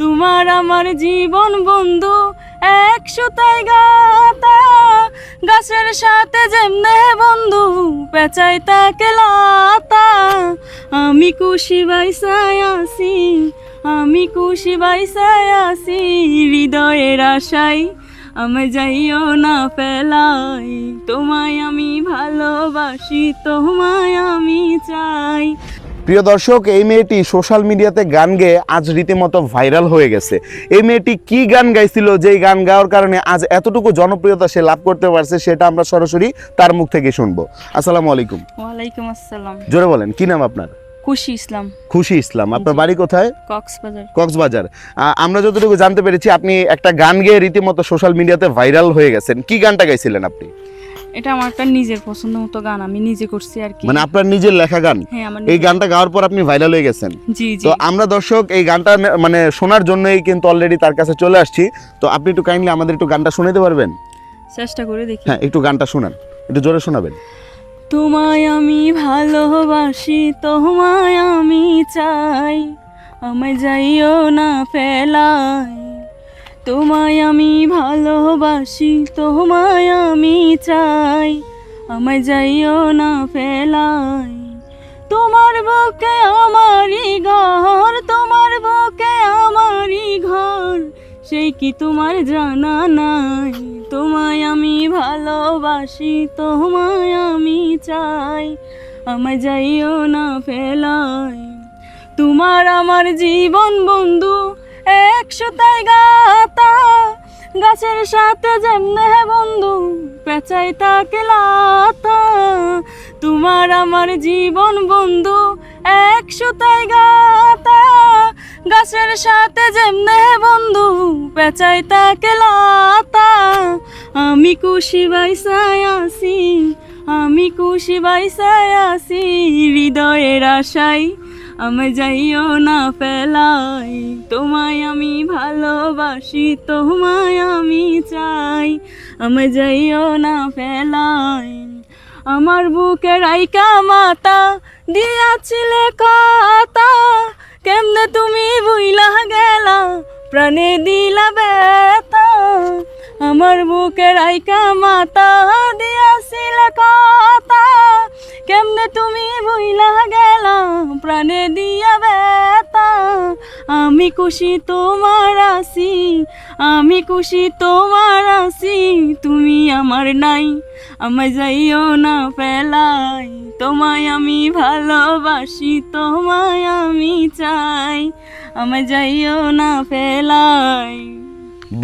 তোমার আমার জীবন বন্ধু এক একসাথে গাতা। গাছের সাথে যেমনে বন্ধু পেঁচাই তাকে লাতা। আমি খুশি বাইসায় আসি, আমি খুশি বাইসায় আসি, হৃদয়ের আশাই আমি যাইও না ফেলাই। তোমায় আমি ভালোবাসি, তোমায় আমি চাই। প্রিয় দর্শক এই মেয়েটি সোশ্যাল মিডিয়াতে গান গেয়ে আজ রীতিমতো ভাইরাল হয়ে গেছে। এই মেয়েটি কি গান গাইছিল যেই গান গাওয়ার কারণে আজ এতটুকু জনপ্রিয়তা সে লাভ করতে পারছে সেটা আমরা সরাসরি তার মুখ থেকে শুনব। আসসালামু আলাইকুম। ওয়ালাইকুম আসসালাম। জোরে বলেন কি নাম আপনার? খুশি ইসলাম। খুশি ইসলাম। আপনার বাড়ি কোথায়? কক্সবাজার। কক্সবাজার। আমরা যতটুকু জানতে পেরেছি আপনি একটা গান গেয়ে রীতিমতো সোশ্যাল মিডিয়াতে ভাইরাল হয়ে গেছেন। কি গানটা গাইছিলেন আপনি? এটা আমার একটা নিজের পছন্দ মতো গান আমি নিজে করছি আর কি। মানে আপনার নিজের লেখা গান? হ্যাঁ এই গানটা গাওয়ার পর আপনি ভাইরাল হয়ে গেছেন। জি জি। তো আমরা দর্শক এই গানটা মানে শোনার জন্যই কিন্তু অলরেডি তার কাছে চলে আসছি। তো আপনি একটু কাইন্ডলি আমাদের একটু গানটা শোনাতে পারবেন? চেষ্টা করে দেখি। হ্যাঁ একটু গানটা শোনান। একটু জোরে শোনাবেন। তোমায় আমি ভালোবাসি তোমায় আমি চাই। আমায় যাইও না ফেলাই। তোমায় আমি ভালোবাসি, তোমায় আমি চাই। আমায় যাইও না ফেলাই। তোমার বুকে আমারই ঘর, তোমার বুকে আমারই ঘর। সেই কি তোমার জানা নাই? তোমায় আমি ভালোবাসি, তোমায় আমি চাই। আমায় যাইও না ফেলাই। তোমার আমার জীবন বন্ধু একসাথে গাতা, গাছের সাথে যেমনে বন্ধু, পেঁচাই তাকে লাতা তোমার আমার জীবন বন্ধু, একসাথে গাতা, গাছের সাথে যেমনে বন্ধু, পেঁচাই তাকে লাতা আমি খুশি বাইসায় আসি, আমি খুশি বাইসায় আসি, হৃদয়ের আশাই আমি যাইও না ফেলাই, তোমায় আমি ভালোবাসি, তোমায় আমি চাই। আমি যাইও না ফেলাই, আমার বুকে রাইকা মাতা, দিয়াছিলে কথা। কেমনে তুমি বুইলা গেলা, প্রাণে দিলা বেতা আমার বুকে রাইকা মাতা, দিয়াছিলে কথা। কেমনে তুমি বুইলা গেলা প্রাণে দিয়া বেতা আমি খুশি তোমার আসি আমি খুশি তোমার আসি তুমি আমার নাই। আমায় যাইও না ফেলাই, তোমায় আমি ভালোবাসি, তোমায় আমি চাই। আমায় যাইও না ফেলাই।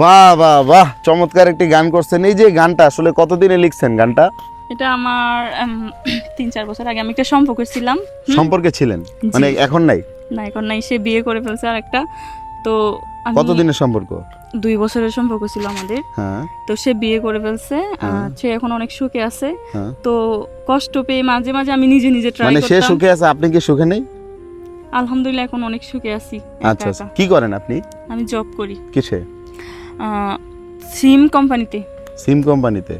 বাহ বাহ বাহ, চমৎকার একটি গান করছেন। এই যে গানটা, আসলে কতদিনে লিখছেন গানটা? এটা আমার তিন চার বছর আগে আমি একটা সম্পর্ক ছিলাম। সম্পর্কে ছিলেন? মানে এখন নাই? না এখন নাই সে বিয়ে করে ফেলছে আর একটা তো কতদিনের সম্পর্ক? দুই বছরের সম্পর্ক ছিল আমাদের। হ্যাঁ। তো সে বিয়ে করে ফেলছে হ্যাঁ। সে এখন অনেক সুখে আছে। হ্যাঁ। তো কষ্ট পেয়ে মাঝে মাঝে আমি নিজে নিজে ট্রাই মানে সে সুখে আছে আপনি কি সুখে নেই? আলহামদুলিল্লাহ এখন অনেক সুখে আছি একা আচ্ছা কি করেন আপনি? আমি জব করি। কিসে? সিম কোম্পানিতে। সিম কোম্পানিতে।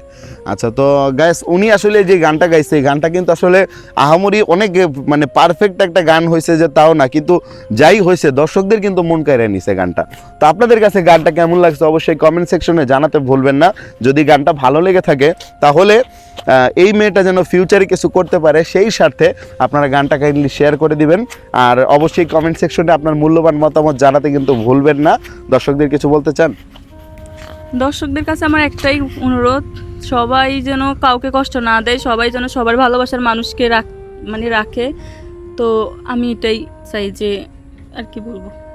আচ্ছা তো গাইস উনি আসলে যে গানটা গাইছে, এই গানটা কিন্তু আসলে আহামরি অনেক মানে পারফেক্ট একটা গান হয়েছে যে তাও না, কিন্তু যাই হয়েছে, দর্শকদের কিন্তু মন কেড়ে নিছে গানটা। তো আপনাদের কাছে গানটা কেমন লাগছে অবশ্যই কমেন্ট সেকশনে জানাতে ভুলবেন না। যদি গানটা ভালো লেগে থাকে, তাহলে এই মেয়েটা যেন ফিউচারে কিছু করতে পারে, সেই স্বার্থে আপনারা গানটা কাইন্ডলি শেয়ার করে দিবেন। আর অবশ্যই কমেন্ট সেকশনে আপনার মূল্যবান মতামত জানাতে কিন্তু ভুলবেন না। দর্শকদের কিছু বলতে চান? দর্শকদের কাছে আমার একটাই অনুরোধ, সবাই যেন কাউকে কষ্ট না দেয়, সবাই যেন সবার ভালোবাসার মানুষকে রাখ মানে রাখে। তো আমি এটাই চাই যে আর কি বলব।